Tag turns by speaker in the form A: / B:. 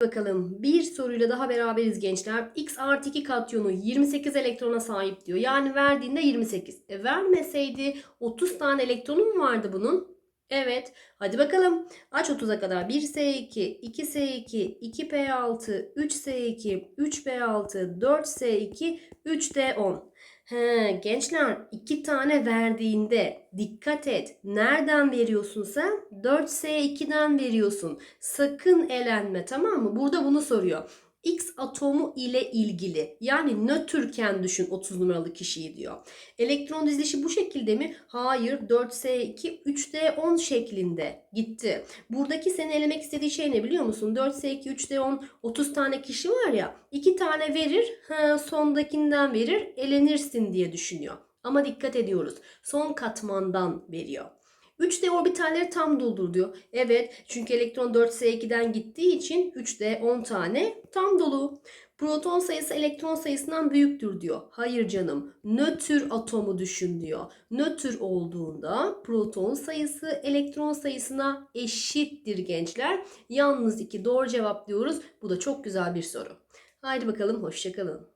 A: Bakalım bir soruyla daha beraberiz gençler. X artı 2 katyonu 28 elektrona sahip diyor. Yani verdiğinde 28. E vermeseydi 30 tane elektronu mu vardı bunun? Evet. Hadi bakalım. Aç 30'a kadar. 1S2, 2S2, 2P6, 3S2, 3P6, 4S2, 3D10. He, gençler iki tane verdiğinde dikkat et. Nereden veriyorsun sen? 4S2'den veriyorsun. Sakın elenme tamam mı? Burada bunu soruyor. X atomu ile ilgili yani nötrken düşün 30 numaralı kişiyi diyor. Elektron dizilişi bu şekilde mi? Hayır 4S2 3D10 şeklinde gitti. Buradaki seni elemek istediği şey ne biliyor musun? 4S2 3D10 30 tane kişi var ya 2 tane verir ha, sondakinden verir elenirsin diye düşünüyor. Ama dikkat ediyoruz son katmandan veriyor. 3D orbitalleri tam doldur diyor. Evet çünkü elektron 4S2'den gittiği için 3D 10 tane tam dolu. Proton sayısı elektron sayısından büyüktür diyor. Hayır canım. Nötr atomu düşün diyor. Nötr olduğunda proton sayısı elektron sayısına eşittir gençler. Yalnız iki doğru cevap diyoruz. Bu da çok güzel bir soru. Haydi bakalım hoşçakalın.